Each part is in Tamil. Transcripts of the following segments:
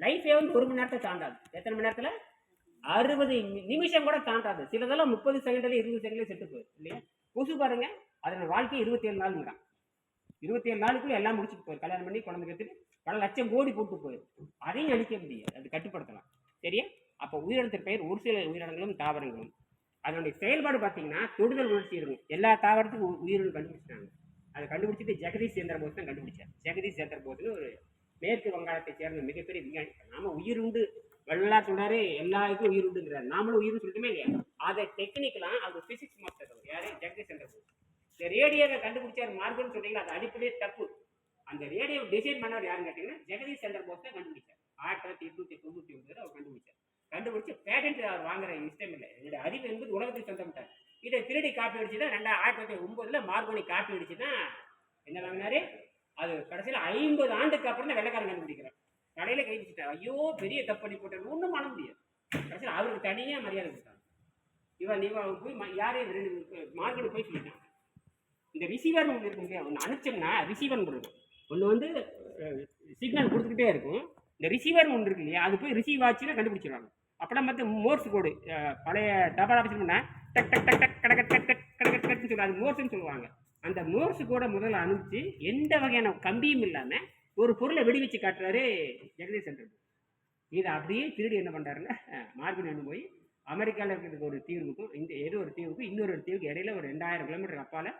லைஃபே வந்து ஒரு மணி நேரத்தை தாண்டாது? எத்தனை மணி நேரத்தில்? அறுபது நிமிஷம் கூட தாண்டாது. சிலதெல்லாம் முப்பது செகண்ட்ல இருபது செகண்ட்லேயே செட்டு போயிடும் இல்லையா? கொசு பாருங்க. அதோட வாழ்க்கை இருபத்தி ஏழு நாளுங்கிறான். இருபத்தி ஏழு நாளுக்குள்ள எல்லாம் முடிச்சுட்டு போயிரு. கல்யாணம் பண்ணி குழந்தை கற்றுட்டு பல லட்சம் கோடி போட்டு போயிடும் அதையும் அழிக்க முடியாது. அது கட்டுப்படுத்தலாம். சரியா? அப்போ உயிரினத்தின் பெயர் ஒரு சில உயிரினங்களும் தாவரங்களும். அதனுடைய செயல்பாடு பார்த்தீங்கன்னா தொடுதல் உணர்ச்சி இருக்கும். எல்லா தாவரத்துக்கும் உயிரினம் கண்டுபிடிச்சிட்டாங்க. அதை கண்டுபிடிச்சிட்டு ஜெகதீஷ் சேந்திர போஸ் தான் கண்டுபிடிச்சார். ஜெகதீஷ் சேந்திர போஸ்னு ஒரு மேற்கு வங்காளத்தை சேர்ந்த மிகப்பெரிய விஞ்ஞானி. நாம உயிர் உண்டு. வள்ளலார் சொல்றாரு எல்லா இதுக்கும் உயிர் உண்டுங்கிறார். நாமளும் உயிர்னு சொல்லிட்டுமே இல்லையா? அதை டெக்னிக்கலாம் அது பிசிக்ஸ் மாஸ்டர் அவர் யாரு? ஜெகதீஷ் சந்திர போஸ். இந்த ரேடியோவை கண்டுபிடிச்சார் மார்புன்னு சொன்னீங்களா அது அடிப்படையே தப்பு. அந்த ரேடியோ டிசைன் பண்ணவர் யாருன்னு கேட்டீங்கன்னா ஜெகதீஷ் சந்திர போஸ் தான் கண்டுபிடிச்சார். ஆயிரத்தி தொள்ளாயிரத்தி எட்நூத்தி தொண்ணூத்தி ஒன்பதுல அவர் கண்டுபிடிச்சார். கண்டுபிடிச்சு பேட்டன்ட் அவர் வாங்குற இஷ்டம் இல்லை. என்னுடைய அறிவு என்பது உலகத்துக்கு சொந்தமிட்டார் இதை திருடி காப்பி அடிச்சு தான் ரெண்டாயிரத்தி ஆயிரத்தி தொள்ளாயிரத்தி ஒன்பதுல மார்கோனி காப்பி அடிச்சு தான் என்ன வாங்கினாரு? அது கடைசியில் ஐம்பது ஆண்டுக்கு அப்புறம் தான் வெள்ளக்காரன் கண்டுபிடிக்கிறார் கடையில கை வச்சுட்டார் ஐயோ பெரிய தப்பு பண்ணி போட்டார் ஒன்றும் பண்ண முடியாது. கடைசியில் அவருக்கு தனியாக மரியாதை கொடுத்தாங்க. இவன் இவன் போய் ம- யாரையும் ரெண்டு மார்க்கெட்டு போய் சொல்லிட்டாங்க இந்த ரிசீவர் ஒன்று இருக்குங்க ஒன்று அனுப்பிச்சோம்னா ரிசீவர் இருக்கும். ஒன்று வந்து சிக்னல் கொடுத்துக்கிட்டே இருக்கும். இந்த ரிசீவர் ஒன்று இருக்கு இல்லையா? அது போய் ரிசீவ் ஆச்சுன்னா கண்டுபிடிச்சிடுவாங்க. அப்படின்னா பார்த்து மோர்ஸ் கோடு பழைய டபால் ஆஃபீஸ் பண்ணால் டக் டக் டக் டக் கடக டக் டக் கடக டக்னு சொல்லுவாங்க. அது மோர்ஸ்னு சொல்லுவாங்க. அந்த மோர்ஸ் கூட முதல்ல அனுப்பிச்சு எந்த வகையான கம்பியும் இல்லாமல் ஒரு பொருளை வெடிவிச்சு காட்டுறாரு ஜெகதீஷ் சந்திர இதை அப்படியே திருடி என்ன பண்ணுறாருன்னா மார்பின் ஒன்று போய் அமெரிக்காவில் இருக்கிறதுக்கு ஒரு தீவுக்கும் இந்த ஏதோ ஒரு தீவுக்கும் இன்னொரு ஒரு தீவுக்கு இடையில ஒரு ரெண்டாயிரம் கிலோமீட்டர் அப்பால்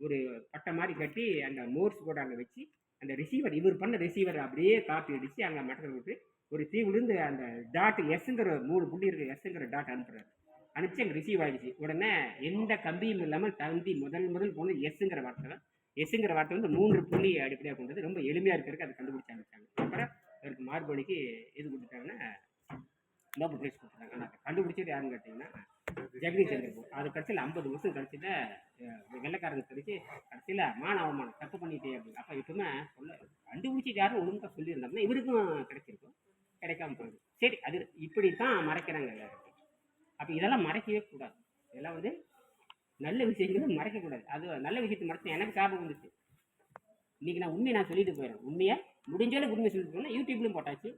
ஒரு பட்டை மாதிரி கட்டி அந்த மோர்ஸ் கூட அங்கே வச்சு அந்த ரிசீவர் இவர் பண்ண ரிசீவர் அப்படியே காப்பி அடித்து அங்கே மட்டத்தில் விட்டு ஒரு தீவுலேருந்து அந்த டாட் எஸ்ங்கிற மூணு புள்ளி இருக்கிற எஸ்ங்கிற டாட் அனுப்புகிறாரு அனுப்பிச்சு அங்கே ரிசீவ் ஆயிடுச்சு. உடனே எந்த கம்பியும் இல்லாமல் தந்தி முதல் முதல் போனது எஸ்ங்கிற வார்த்தை தான். எஸ்ங்கிற வார்த்தை வந்து மூன்று புள்ளி அடிப்படையாக கொண்டது. ரொம்ப எளிமையாக இருக்கிறதுக்கு அதை கண்டுபிடிச்சு அமைச்சாங்க அப்புறம் அவருக்கு மார்பணிக்கு எது கொடுத்துட்டாங்கன்னா நோபல் பிரைஸ் கொடுத்துட்டாங்க. ஆனால் கண்டுபிடிச்சது யாருன்னு கேட்டிங்கன்னா ஜெகதீஷ் சந்திர போஸ் அது கடைசியில் ஐம்பது வருஷம் கழிச்சுல வெள்ளைக்காரங்க தெரிஞ்சு கடைசியில் மான அவமானம். தப்பு பண்ணிட்டே அப்படின்னு. அப்போ எப்பவுமே சொல்ல கண்டுபிடிச்சது யாரும் ஒழுங்காக சொல்லியிருந்தோம்னா இவருக்கும் கிடைச்சிருக்கும். கிடைக்காம போகுது சரி அது இப்படி தான் மறைக்கிறாங்க எல்லாரும். அப்போ இதெல்லாம் மறைக்கவே கூடாது. இதெல்லாம் வந்து நல்ல விஷயங்களை மறைக்கக்கூடாது அது நல்ல விஷயத்தை மறைச்சு எனக்கு சாபம் வந்துச்சு. இன்னைக்கு நான் உண்மையை நான் சொல்லிட்டு போயிடுறேன். உண்மையை முடிஞ்சாலும் உண்மை சொல்லிட்டு போனால் யூடியூப்லையும் போட்டாச்சு.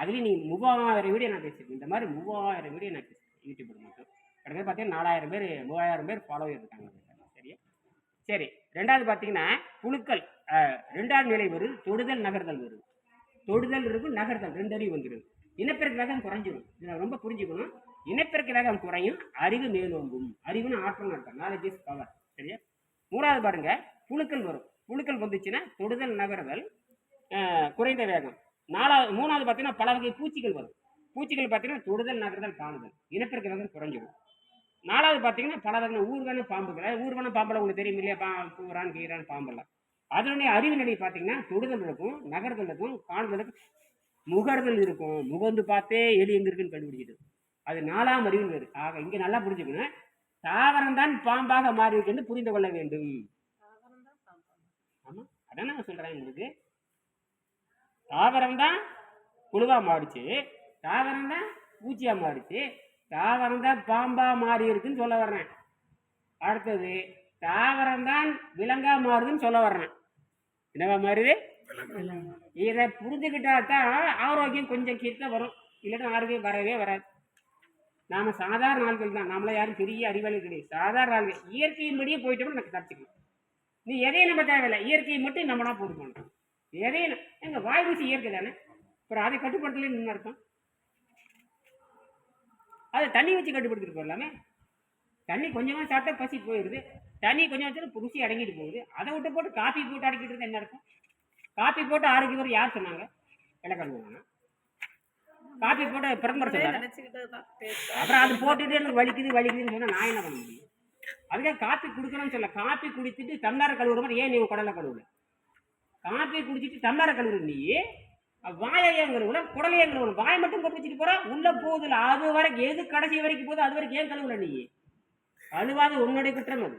அதுலேயும் நீங்கள் மூவாயிரம் வீடியோ நான் பேசியிருக்கேன். இந்த மாதிரி மூவாயிரம் வீடியோ நான் பேசியிருக்கேன் யூடியூப்பில் மட்டும். கிட்டத்தட்ட பார்த்தீங்கன்னா நாலாயிரம் பேர் மூவாயிரம் பேர் ஃபாலோவர் இருக்காங்க. சரியா? சரி. ரெண்டாவது பார்த்தீங்கன்னா புழுக்கள் ரெண்டாவது நிலை வருது தொடுதல் நகர்தல் வருது தொடுதல் இருக்கும் நகர்தல். ரெண்டு அறிவு வந்துடும் இனப்பெருக்க வேகம் இதை ரொம்ப புரிஞ்சுக்கணும். இனப்பெருக்க வேகம் குறையும் அறிவு மேலோங்கும். அறிவுன்னு ஆற்றல் அர்த்தம். நாலேஜ் இஸ் பவர் சரியா? மூணாவது பாருங்க. புழுக்கள் வரும். புழுக்கள் வந்துச்சுன்னா தொடுதல் நகர்தல் குறைந்த வேகம். நாலாவது மூணாவது பார்த்தீங்கன்னா பல வகை பூச்சிகள் வரும். பூச்சிகள் பார்த்தீங்கன்னா தொடுதல் நகர்தல் காணுதல் இனப்பெருக்க வேகம் குறைஞ்சிடும். நாலாவது பார்த்தீங்கன்னா பல வகை ஊர்வன பாம்புகள். ஊர்வன பாம்புல உங்களுக்கு தெரியும் இல்லையா? பா கூறான் கீரான் பாம்பெல்லாம் அதனுடைய அறிவு நிலை பார்த்தீங்கன்னா தொடுதல் இருக்கும் நகர்தல் இருக்கும் காணுதல் இருக்கும் முகர்தல் இருக்கும். முகந்து பார்த்தே எலி எங்க இருக்குன்னு கண்டுபிடிக்கிறது. அது நாலாம் அறிவு வருது ஆக இங்க நல்லா புரிஞ்சுக்கணும். தாவரம் தான் பாம்பாக மாறி இருக்கு என்று புரிந்து கொள்ள வேண்டும். ஆமா. அதான் நான் சொல்றேன் உங்களுக்கு. தாவரம் தான் புழுவா மாறிச்சு. தாவரம் தான் பூச்சியா மாறிச்சு. தாவரம் தான் பாம்பா மாறி இருக்குன்னு சொல்ல வர்றேன். அடுத்தது தாவரம் தான் விலங்கா மாறுதுன்னு சொல்ல வர்றேன். என்னவா மாறுது? இதை புரிஞ்சுக்கிட்டா தான் ஆரோக்கியம் கொஞ்சம் கிட்ட வரும். இல்லைன்னா ஆரோக்கியம் வரவே வராது. நாம சாதாரண ஆள்கள் தான். நம்மள யாரும் பெரிய அறிவாளி கிடையாது. சாதாரண ஆள்கள். இயற்கையின்படியே போயிட்டோம்னு எனக்கு தப்பிச்சுக்கலாம். நீ எதையும் நம்ம தேவையில்லை. இயற்கையை மட்டும் நம்மனா போட்டு பண்ணுறோம் எதையும் எங்கள் வாய் ருசி இயற்கை தானே? அப்புறம் அதை கட்டுப்படுத்தல நின்று அர்த்தம். அதை தண்ணி வச்சு கட்டுப்படுத்திட்டு போயிடலாமே. தண்ணி கொஞ்சமாக சாப்பிட்டா பசி போயிடுது. தண்ணி கொஞ்சம் வச்சாலும் ருசி அடங்கிட்டு போகுது. அதை விட்டு போட்டு காப்பி போட்டு அடக்கிட்டு இருந்தால் என்ன இருக்கும் காப்பி போட்டு ஆரோக்கியம் யார் சொன்னாங்க? விளக்கணும் காப்பி போட்டு ஆ. அப்புறம் அது போட்டுட்டு எனக்கு வலிக்குது வலிக்குதுன்னு சொன்னா நான் என்ன பண்ண முடியும்? அதுக்காக காப்பி குடிக்கணும்னு சொல்ல காப்பி குடிச்சிட்டு டம்ளரை கழுவுற மாதிரி ஏன் நீ குடலை கழுவுல? காப்பி குடிச்சிட்டு டம்ளரை கழுவுற நீ வாயை ஏன் கழுவுல குடலை ஏன் கழுவுல வாயை மட்டும் கொண்டு வச்சுட்டு போற உள்ள போகுதுல அது வரைக்கும் எது கடைசி வரைக்கும் போகுது அது வரைக்கும் ஏன் கழுவுல நீ? கழுவாது உன்னுடைய குற்றம் அது.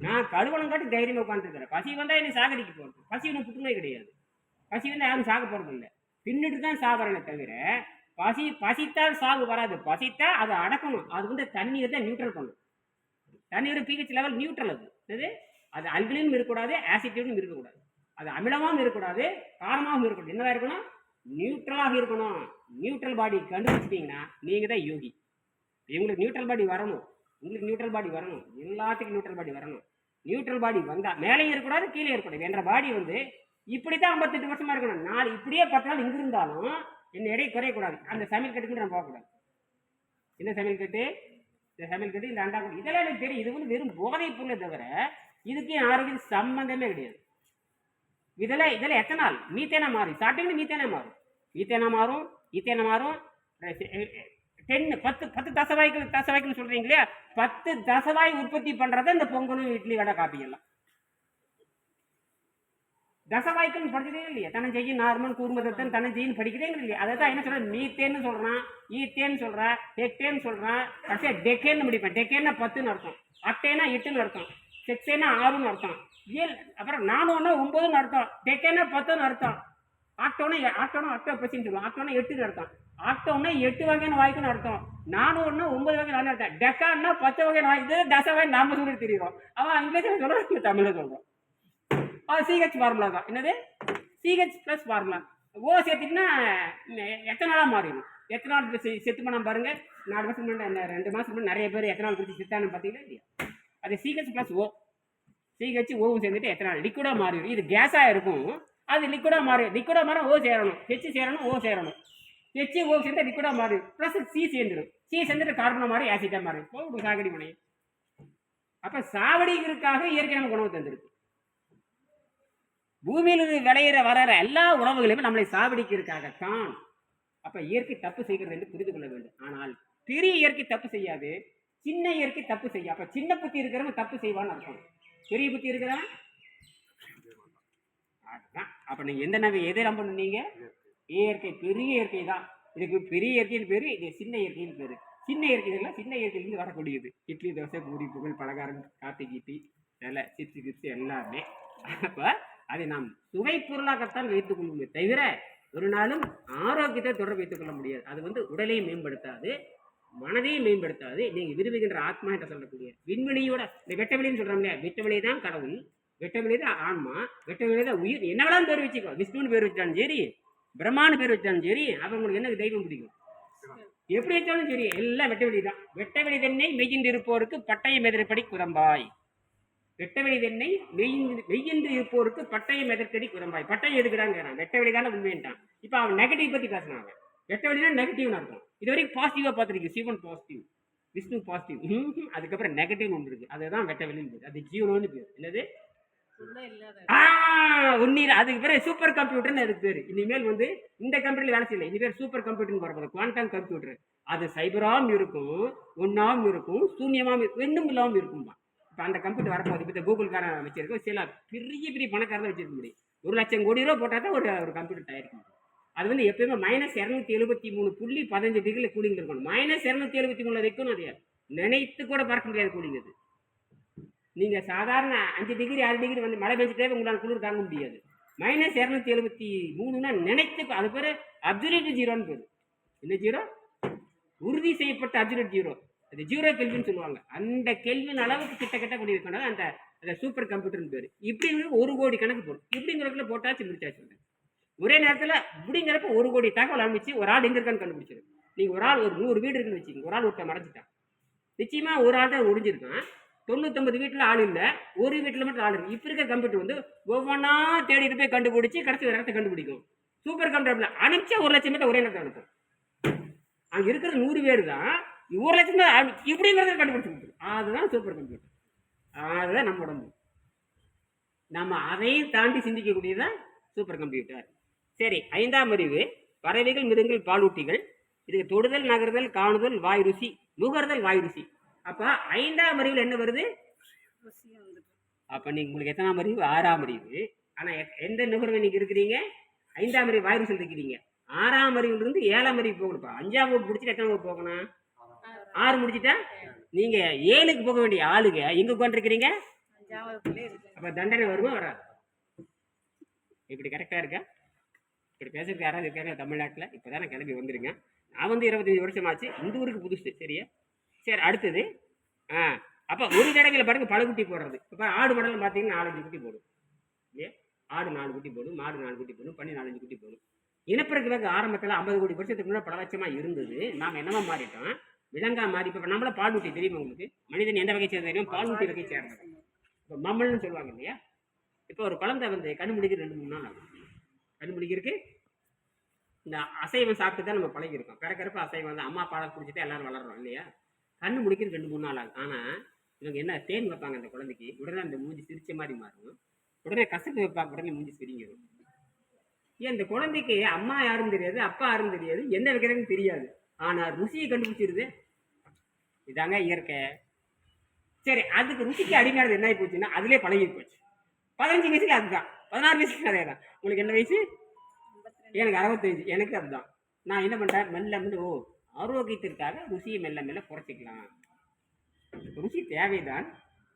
நான் கழுவனம் காட்டி தைரியமா உட்காந்துருக்கிறேன் பசி வந்தா என்னை சாகடிக்க போறது. பசி ஒன்றும் புற்றுநோய் கிடையாது. பசி வந்தா யாரும் சாக போறது இல்லை பின்னிட்டு தான் சாவறனே தவிர பசி பசித்தால் சாவு வராது. பசித்தா அதை அடக்கணும். அது வந்து தண்ணீர் தான் நியூட்ரல் பண்ணும். தண்ணீர் பிஹெச் லெவல் நியூட்ரல் அது. அது அது அல்கலினும் இருக்கக்கூடாது ஆசிட்டும் இருக்கக்கூடாது. அது அமிலமாகவும் இருக்கக்கூடாது காரமாகவும் இருக்கக்கூடாது. என்னவா இருக்கணும்? நியூட்ரலாக இருக்கணும். நியூட்ரல் பாடி கண்டுபிடிச்சிட்டிங்கன்னா நீங்கள் தான் யோகி. இவங்களுக்கு நியூட்ரல் பாடி வரணும். உங்களுக்கு நியூட்ரல் பாடி வரணும். எல்லாத்துக்கும் நியூட்ரல் பாடி வரணும். நியூட்ரல் பாடி வந்தால் மேலேயும் இருக்கக்கூடாது கீழே இருக்கக்கூடாது. என்ற பாடி வந்து இப்படி தான் ஐம்பத்தெட்டு வருஷமாக இருக்கணும். நாலு இப்படியே பத்து நாள் இங்கிருந்தாலும் என்ன எடை குறையக்கூடாது. அந்த சமையல் கட்டுக்கு நான் போகக்கூடாது. இந்த சமையல் கட்டு? இந்த சமையல் கட்டு இந்த அண்டா கட்டு இதெல்லாம் எனக்கு தெரியும். இது வந்து வெறும் போதைப் பொருளை தவிர இதுக்கு என் ஆரோக்கியம் சம்பந்தமே கிடையாது. இதெல்லாம் இதெல்லாம் எத்தனை நாள் மீத்தேனா மாறும் ஸ்டார்டிங்ல மீத்தேனா மாறும். மீத்தேனா மாறும் ஈத்தேனா மாறும். டென் பத்து பத்து தசவாய்க்கு தசவாய்க்குன்னு சொல்கிறீங்க இல்லையா? பத்து தசவாய் உற்பத்தி பண்ணுறத இந்த பொங்கலும் இட்லி வடை காப்பி எல்லாம். தசவாய்க்குன்னு படிச்சதே இல்லையா. தனஞ்செய்யி நார்மன் கூர்மதத்தன் தனஞ்செய்யின்னு படிக்கிறேங்க இல்லையா. அதை தான் என்ன சொல்றேன் மீத்தேன்னு சொல்றான். ஈத்தேன்னு சொல்றான் ஹெக்டேன்னு சொல்றான் கடைசியா டெக்கேன்னு முடிப்பேன். டெக்கேன்னா பத்துன்னு அர்த்தம். அட்டேனா எட்டுன்னு அர்த்தம். செக்ஸேனா ஆறுன்னு அர்த்தம். ஏழு அப்புறம் நானோன்னா ஒன்பதுன்னு அர்த்தம். டெக்கேனா பத்துன்னு அர்த்தம். ஆக்டோனா ஆக்டோனா ஆக்டோ பசின்னு சொல்லுவோம். ஆக்டோனா எட்டுன்னு அர்த்தம். ஆக்டோன்னா எட்டு வகையான வாய்க்குன்னு அர்த்தம். நானூறுனா ஒன்பது வகையான அர்த்தம். டெக்கான்னா பத்து வகையான வாய்க்கு இது தசவாய் நாம சொல்லி தெரியும் அவன் இங்கிலீஷில் சொல்கிறான் தமிழில் சொல்கிறோம் அது சிஹெச் ஃபார்முலா தான். என்னது? சிஹெச் ப்ளஸ் ஃபார்முலா ஓ சேர்த்துட்டுனா எத்தனை நாளாக மாறிடும்? எத்தனை நாள் செத்து பண்ண பாருங்கள் நாலு மாதம் முன்னாடி ரெண்டு மாதம் முன்னாடி நிறைய பேர் எத்தனை நாள் குடிச்சு செத்தானு பார்த்தீங்கன்னா இல்லையா? அது சிஹெச் ப்ளஸ் ஓ சிஹெச் ஓவும் சேர்ந்துட்டு எத்தனை நாள் லிக்விடாக மாறிடும். இது கேஸாக இருக்கும். அது லிக்விடாக மாறி லிக்விடாக மாற ஓ சேரணும். ஹெச் சேரணும் ஓ சேரணும். ஹெச் ஓ சேர்ந்து லிக்விடாக மாறும் ப்ளஸ் சி சேர்ந்துடும். சி சேர்ந்துட்டு கார்பனாக மாறி ஆசிட்டாக மாறி போடும் சாகடி முனையும் அப்போ சாவடிங்கிறதுக்காக இயற்கை நமக்கு உணவு தந்திருக்கு பூமியில் விளையிற வளர எல்லா உணவுகளையும் நம்மளை சாவடிக்கிறதுக்காகத்தான் அப்போ இயற்கை தப்பு செய்கிறது என்று புரிந்து கொள்ள வேண்டும். ஆனால் பெரிய இயற்கை தப்பு செய்யாது சின்ன இயற்கை தப்பு செய்யும். அப்போ சின்ன புத்தி இருக்கிறவன் தப்பு செய்வான்னு அர்த்தம். பெரிய புத்தி இருக்கிறவன்? அதுதான். அப்போ நீங்கள் எந்த நம்பி எதை நம்பணும் நீங்க இயற்கை பெரிய இயற்கை தான். இதுக்கு பெரிய இயற்கைன்னு பேர் இது சின்ன இயற்கைன்னு பேர். சின்ன இயற்கை இதெல்லாம் சின்ன இயற்கையிலேருந்து வரக்கூடியது. இட்லி தோசை பூரி புகழ் பலகாரம் காப்பி கீப்பி இதெல்லாம் சிப்ஸ் கிப்ஸ் எல்லாமே. அப்போ அதை நாம் சுவை பொருளாகத்தான் வைத்துக் கொள்ளுமே தவிர ஒரு நாளும் ஆரோக்கியத்தை தொடர்பு வைத்துக் கொள்ள முடியாது. அது வந்து உடலையும் மேம்படுத்தாது மனதையும் மேம்படுத்தாது. நீங்கள் விரும்புகின்ற ஆத்மா என்று சொல்லக்கூடிய விண்வெளியோட இந்த வெட்டவெளின்னு சொல்கிறோம் இல்லையா? வெட்டவெளி தான் கடவுள் வெட்டவெளி தான் ஆன்மா வெட்டவெளி தான் உயிர். என்ன வேணாலும் பேர் வச்சுக்கோ? விஷ்ணுன்னு பேர் வச்சாலும் சரி பிரம்மான்னு பேர் வச்சாலும் சரி அப்ப உங்களுக்கு என்ன தெய்வம் பிடிக்கும்? எப்படி வச்சாலும் சரி எல்லாம் வெட்டவெளி தான். வெட்டவெளி தன்னை மெய்யின்றிருப்போருக்கு பட்டயம் எதிர்ப்படி குதம்பாய். வெட்டவெளி தன்னை மெய்யின்று மெய்யின்று இருப்போருக்கு பட்டயம் எதற்கடி குதம்பாய் பட்டயம் எதுக்குறாங்க வெட்டவெளி தானே உண்மைன்ட்டான். இப்போ அவன் நெகட்டிவ் பத்தி பேசினான் அவன். வெட்டவெளினா நெகட்டிவ் அர்த்தம். இது வரைக்கும் பாசிட்டிவா பார்த்துருக்கு சிவன் பாசிட்டிவ் விஷ்ணு பாசிட்டிவ் அதுக்கப்புறம் நெகட்டிவ் ஒன்று இருக்கு. அதுதான் வெட்டவெளின்னு பேர். அது ஜீவனோன்னு பேர். என்னது? உண்மையில அதுக்கு பேர் சூப்பர் கம்ப்யூட்டர்னு அதுக்கு பேர். இனிமேல் வந்து இந்த கம்ப்யூட்டர்ல வேலை செய்யல. இனிமேல் சூப்பர் கம்ப்யூட்டர்னு போகிறது குவாண்டம் கம்ப்யூட்டர் அது சைபராகவும் இருக்கும் ஒன்றாவும் இருக்கும் சூன்யமாகவும் இருக்கும் ரெண்டும் இல்லாமல் இருக்கும்பா அந்த கம்ப்யூட்டர் வரப்போகுது. இப்போ கூகுள்காரன் வச்சிருக்கோம் சில பெரிய பெரிய பணக்காரன் வச்சிருக்க முடியும். ஒரு லட்சம் கோடி ரூபா போட்டால் தான் ஒரு ஒரு கம்ப்யூட்டர் தயாரிக்கும் அது வந்து எப்பயுமே மைனஸ் இரநூத்தி எழுபத்தி மூணு புள்ளி பதினஞ்சு டிகிரியில் கூலிங் இருக்கணும். மைனஸ் இரநூத்தி எழுபத்தி மூணு வைக்கணும் அது நினைத்து கூட பறக்க முடியாது கூலிங் அது நீங்கள் சாதாரண அஞ்சு டிகிரி ஆறு டிகிரி வந்து மழை பெஞ்சிட்டே உங்களால் குளிர் தாங்க முடியாது. மைனஸ் இரநூத்தி எழுபத்தி மூணுன்னா நினைத்து அது பேர் அப்சுலேட் ஜீரோன்னு பேர். என்ன ஜீரோ உறுதி செய்யப்பட்ட அப்சுலேட் ஜீரோ அது ஜீரோ கெல்வின்னு சொல்லுவாங்க. அந்த கெல்வின் அளவுக்கு கிட்ட கிட்ட கூடி இருக்கணும் அந்த அந்த சூப்பர் கம்ப்யூட்டர்னு பேர். இப்படிங்கிறது ஒரு கோடி கணக்கு போடும். இப்படிங்கிறதுல போட்டாச்சு முடிச்சாச்சு ஒரே நேரத்தில் இப்படிங்கிறப்ப ஒரு கோடி தகவல் அனுப்பிச்சு ஒரு ஆள் எங்கே இருக்கான்னு கண்டுபிடிச்சிரு. நீங்கள் ஒரு ஆள் ஒரு நூறு வீடு இருக்குன்னு வச்சுக்கோங்க. ஒரு ஆள் ஒருத்தன் மறைஞ்சிட்டான். நிச்சயமாக ஒரு ஆள் தான் ஒழிஞ்சிருக்கான். தொண்ணூத்தொம்பது வீட்டில் ஆள் இல்லை. ஒரு வீட்டில் மட்டும் ஆள் இருக்கு. இப்போ இருக்க கம்ப்யூட்டர் வந்து ஒவ்வொன்றா தேடிட்டு போய் கண்டுபிடிச்சி கடைசி ஒரு இடத்த கண்டுபிடிக்கும். சூப்பர் கம்ப்யூட்டர் அனுப்பிச்சா ஒரு லட்சம் பேர் ஒரே நேரத்தில் அனுப்பும். அங்கே இருக்கிறது நூறு பேர் தான் ஒரு லட்சம் தான் இப்படிங்கிறத கண்டுபிடிச்சு கொடுத்துரும் அதுதான் சூப்பர் கம்ப்யூட்டர் அதுதான் நம்ம உடம்பு. நம்ம அதையும் தாண்டி சிந்திக்கக்கூடியதுதான் சூப்பர் கம்ப்யூட்டர் சரி ஐந்தாம் அறிவு பறவைகள் மிருகங்கள் பாலூட்டிகள். இதுக்கு தொடுதல் நகர்தல் காணுதல் வாய் ருசி நுகர்தல் வாய் ருசி. அப்போ ஐந்தாம் அறிவில் என்ன வருது? அப்போ நீங்கள் உங்களுக்கு எத்தனாம் அறிவு? ஆறாம் அறிவு. ஆனால் எந்த நுகர்வு நீங்கள் இருக்கிறீங்க? ஐந்தாம் அறிவு வாய் ருசி இருக்கிறீங்க. ஆறாம் அறிவுலேருந்து ஏழாம் அறிவு போகணும்ப்பா அஞ்சாம் வகுப்பு பிடிச்சிட்டு எத்தனை வகுப்பு போகணும்? ஆறு முடிச்சுட்டா? நீங்க ஏழுக்கு போக வேண்டிய ஆளுங்க எங்க உட்காந்துருக்கிறீங்க அப்ப தண்டனை வருமா வராது? இப்படி கரெக்டா இருக்கா? இப்படி பேசுறதுக்கு யாராவது இருக்காங்க தமிழ்நாட்டில்? இப்போதான் கிளம்பி வந்துருங்க. நான் வந்து இருபத்தஞ்சி வருஷம் ஆச்சு இந்த ஊருக்கு புதுசு சரியா? சரி அடுத்தது ஆ அப்போ ஒரு தடவையில் பாருங்க பல குட்டி போடுறது. இப்போ ஆடு மாடலாம் பார்த்தீங்கன்னா நாலஞ்சு குட்டி போடும். இல்லையா ஆடு நாலு குட்டி போடும் மாடு நாலு குட்டி போடும் பண்ணி நாலஞ்சு குட்டி போடும். இனப்பெருக்க ஆரம்பத்தில் ஐம்பது கோடி வருஷத்துக்கு முன்னாடி பல லட்சமா இருந்தது. நாம என்னவா மாறிட்டோம்? விலங்கா மாறி இப்போ நம்மள பாலூட்டி தெரியுமா உங்களுக்கு? மனிதன் எந்த வகை சேர்ந்த தெரியும் பாலூட்டி வகை சேர்ந்தது இப்போ மம்மல்னு சொல்லுவாங்க இல்லையா? இப்போ ஒரு குழந்தை வந்து கண்ணு முடிக்க ரெண்டு மூணு நாள் ஆகும். கண்ணு முடிக்கிறதுக்கு இந்த அசைவம் சாப்பிட்டு தான் நம்ம பழகிருக்கோம் பிறக்கிறப்ப அசைவம் வந்து அம்மா பாலை குடிச்சிட்டு எல்லாரும் வளர்றோம் இல்லையா? கண்ணு முடிக்கிறது ரெண்டு மூணு நாள் ஆகும். ஆனால் இவங்க என்ன தேன் வைப்பாங்க அந்த குழந்தைக்கு? உடனே அந்த மூஞ்சி சிரிச்ச மாதிரி மாறும். உடனே கசப்பு வைப்பாங்க. உடனே மூஞ்சி சிரிங்கிடும் ஏன் இந்த குழந்தைக்கு அம்மா யாரும் தெரியாது அப்பா யாரும் தெரியாது என்ன வைக்கிறதுன்னு தெரியாது. ஆனால் ருசியை கண்டுபிடிச்சிருது. இதாங்க இயற்கை. சரி அதுக்கு ருசிக்கு அடிமையானது என்ன ஆகி போச்சுன்னா அதுலேயே பழகி போச்சு. பதினஞ்சு வயசுல அதுதான். பதினாறு வயசுல அதே தான் உங்களுக்கு என்ன வயசு? எனக்கு அறுபத்தஞ்சு. எனக்கு அதுதான். நான் என்ன பண்ணுறேன் மெல்ல மெல்ல ஓ ஆரோக்கியத்திற்காக ருசியை மெல்ல மெல்ல குறைச்சிக்கலாம். ருசி தேவைதான்.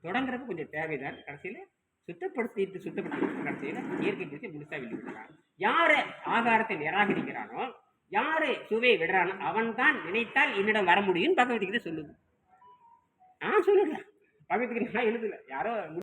தொடங்குறப்ப கொஞ்சம் தேவைதான். கடைசியில் சுத்தப்படுத்திட்டு சுத்தப்படுத்திட்டு கடைசியில் இயற்கை பிடிச்சி முழுசா வெளியே விடுறான் யாரு ஆகாரத்தை நிராகரிக்கிறானோ யாரு சுவை விடுறானோ அவன் தான் நினைத்தால் என்னிடம் வர முடியும்னு பகவத்கீதை சொல்லுது. ஆ சொல்லுங்க பகவத்கீதை நான் எழுதல. யாரோ